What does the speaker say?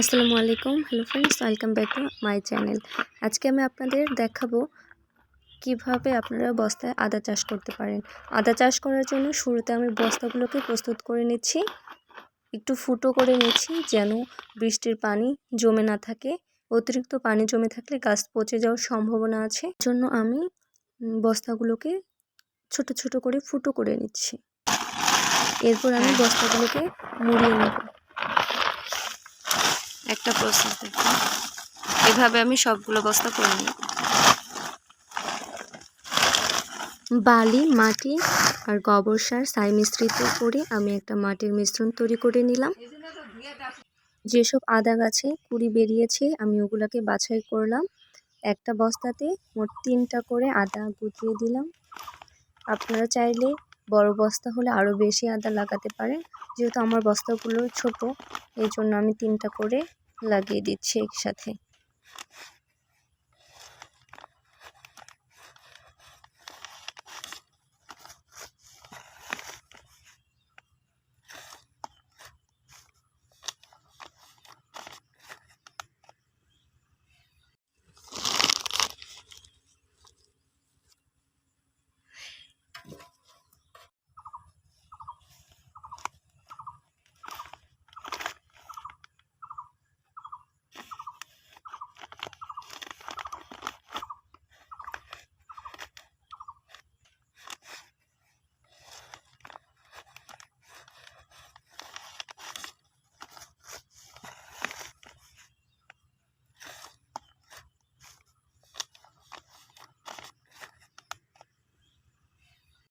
আসসালামু আলাইকুম। Hello friends welcome back to my channel আজকে আমি আপনাদের দেখাবো কীভাবে আপনারা বস্তায় আদা চাষ করতে পারেন। আদা চাষ করার জন্য শুরুতে আমি বস্তাগুলোকে প্রস্তুত করে নিচ্ছি। একটু ফুটো করে নিচ্ছি যেন বৃষ্টির পানি জমে না থাকে। অতিরিক্ত পানি জমে থাকলে গাছ পচে যাওয়ার সম্ভাবনা আছে। জন্য আমি বস্তাগুলোকে ছোট ছোট করে ফুটো করে নিচ্ছি। এরপর আমি বস্তাগুলোকে মুড়িয়ে নেব। একটা প্রসেস দেখুন এভাবে আমি সবগুলো বস্তা করে নিই বালি, মাটি আর গোবর সার সাই মিশ্রিত করে আমি একটা মাটির মিশ্রণ তৈরি করে নিলাম। যেসব আদা গাছে কুড়ি বেরিয়েছে, আমি ওগুলোকে বাছাই করলাম। একটা বস্তাতে মোট তিনটা করে আদা গুটিয়ে দিলাম। আপনারা চাইলে বড় বস্তা হলে আরও বেশি আদা লাগাতে পারেন। যেহেতু আমার বস্তাগুলো ছোট এই জন্য আমি তিনটা করে লাগিয়ে দিচ্ছি একসাথে